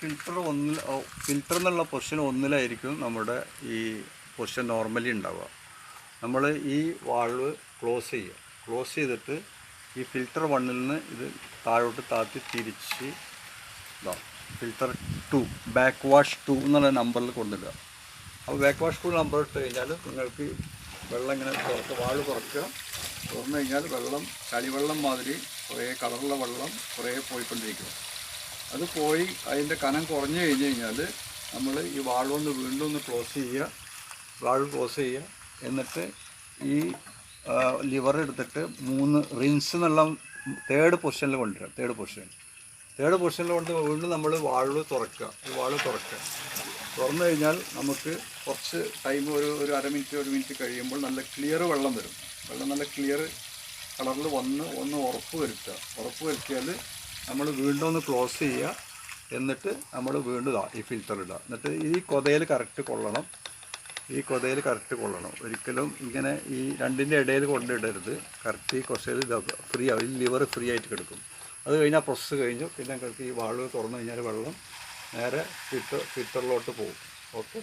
Filter ഒന്നിൽ filter എന്നുള്ള position ഒന്നിലായിരിക്കും നമ്മുടെ ഈ പൊസിഷൻ നോർമലി ഉണ്ടാവുക. നമ്മൾ ഈ വാൾവ് ക്ലോസ് ചെയ്യുക. ക്ലോസ് ചെയ്തിട്ട് ഈ ഫിൽറ്റർ വണ്ണിൽ നിന്ന് ഇത് താഴോട്ട് താത്തി തിരിച്ച് filter to backwash to എന്നുള്ള നമ്പറിൽ കൊണ്ടിടുക അപ്പോൾ ബാക്ക് വാഷ് ടു നമ്പർ ഇട്ട് കഴിഞ്ഞാൽ നിങ്ങൾക്ക് വെള്ളം ഇങ്ങനെ തുറക്കുക വാൾ തുറക്കുക തുറന്നു കഴിഞ്ഞാൽ വെള്ളം ചളിവെള്ളം മാതിരി കുറേ കളറുള്ള വെള്ളം കുറേ പോയിക്കൊണ്ടിരിക്കും. അത് പോയി അതിന്റെ കനം കുറഞ്ഞു കഴിഞ്ഞ് കഴിഞ്ഞാൽ നമ്മൾ ഈ വാഴ ഒന്ന് വീണ്ടും ഒന്ന് ക്ലോസ് ചെയ്യുക. വാൾവ് ക്ലോസ് ചെയ്യുക. എന്നിട്ട് ഈ ലിവർ എടുത്തിട്ട് മൂന്ന് റിൻസ് എന്നുള്ള തേർഡ് പൊസിഷനിൽ കൊണ്ടുവരാം തേർഡ് പൊസിഷൻ. തേർഡ് പൊസിഷനിൽ കൊണ്ട് വീണ്ടും നമ്മൾ വാൾവ് തുറക്കുക. ഈ വാൾവ് തുറക്കുക. തുറന്നു കഴിഞ്ഞാൽ നമുക്ക് കുറച്ച് ടൈം ഒരു ഒരു അര മിനിറ്റ് ഒരു മിനിറ്റ് കഴിയുമ്പോൾ നല്ല ക്ലിയർ വെള്ളം വരും. വെള്ളം നല്ല ക്ലിയർ കളറിൽ വന്ന് ഒന്ന് ഉറപ്പ് വരുത്തുക. ഉറപ്പ് വരുത്തിയാൽ നമ്മൾ വീണ്ടും ഒന്ന് ക്ലോസ് ചെയ്യുക. എന്നിട്ട് നമ്മൾ വീണ്ടും ഇതാ ഈ ഫിൽറ്റർ ഇടുക. എന്നിട്ട് ഈ കൊതയിൽ കറക്റ്റ് കൊള്ളണം. ഈ കൊതയിൽ കറക്റ്റ് കൊള്ളണം. ഒരിക്കലും ഇങ്ങനെ ഈ രണ്ടിന്റെ ഇടയിൽ കൊണ്ടിടരുത് കറക്റ്റ് ഈ ഇതാക്കുക ഫ്രീ ആവും ഈ ലിവർ ഫ്രീ ആയിട്ട് കിടക്കും. അത് കഴിഞ്ഞാൽ പ്രോസസ്സ് കഴിഞ്ഞു. പിന്നെ കറക്റ്റ് ഈ വാൾവ് തുറന്നു കഴിഞ്ഞാൽ വെള്ളം നേരെ ഫിൽറ്റർ ഫിൽറ്ററിലോട്ട് പോകും. ഓക്കെ